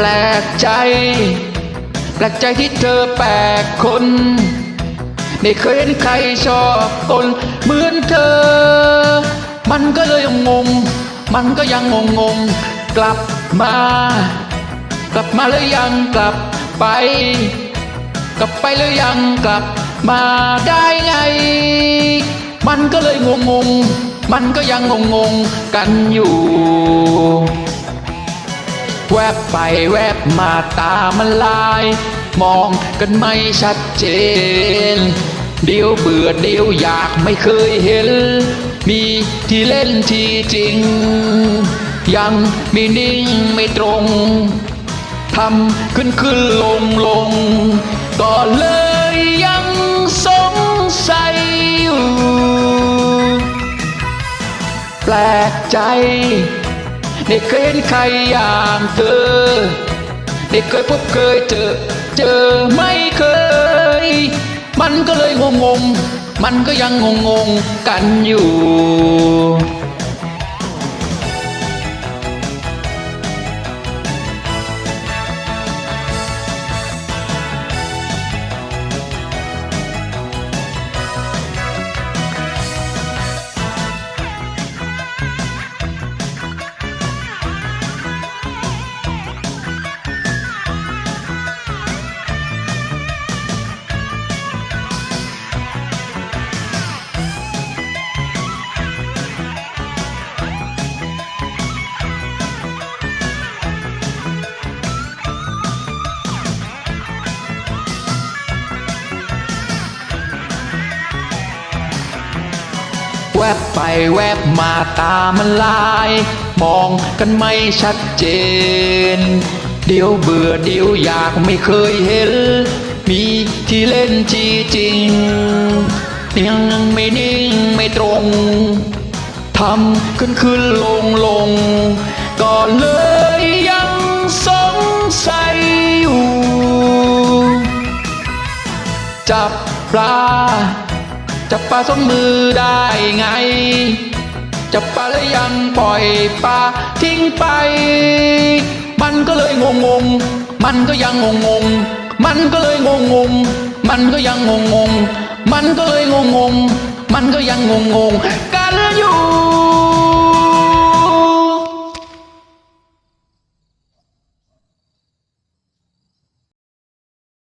แปลกใจ แปลกใจที่เธอแปลกคนไม่เคยเห็นใครชอบคนเหมือนเธอ มันก็เลยงง มันก็ยังงงงๆกลับมา กลับมาแล้วยังกลับไป กลับไปแล้วยังกลับมาได้ไง มันก็เลยงงงมันก็ยังงงงกันอยู่ แวบไปแวบมาตามันลาย มองกันไม่ชัดเจน เดี๋ยวเบื่อเดี๋ยวอยากไม่เคยเห็น มีที่เล่นที่จริง ยังไม่นิ่งไม่ตรงทำขึ้นขึ้นลงลงก็เลยยังสงสัยอยู่แปลกใจ ไม่เคยเห็นใครอย่างเธอไม่เคยพบเคยเจอ เจอไม่เคย มันก็เลยงงงมันก็ยังงงงกันอยู่ แวบไปแวบมาตามันลาย มองกันไม่ชัดเจน เดี๋ยวเบื่อเดี๋ยวอยากไม่เคยเห็น มีที่เล่นที่จริงยังไม่นิ่งไม่ตรงทำขึ้นขึ้นลงลงก็เลยยังสงสัยอยู่ จับปลา จับปลาสองมือได้ไง จับปลาแล้วยังปล่อยปลาทิ้งไป มันก็เลยงงงมันก็ยังงงงมันก็เลยงงงมันก็ยังงงงมันก็เลยงงงมันก็ยังงงงกันอยู่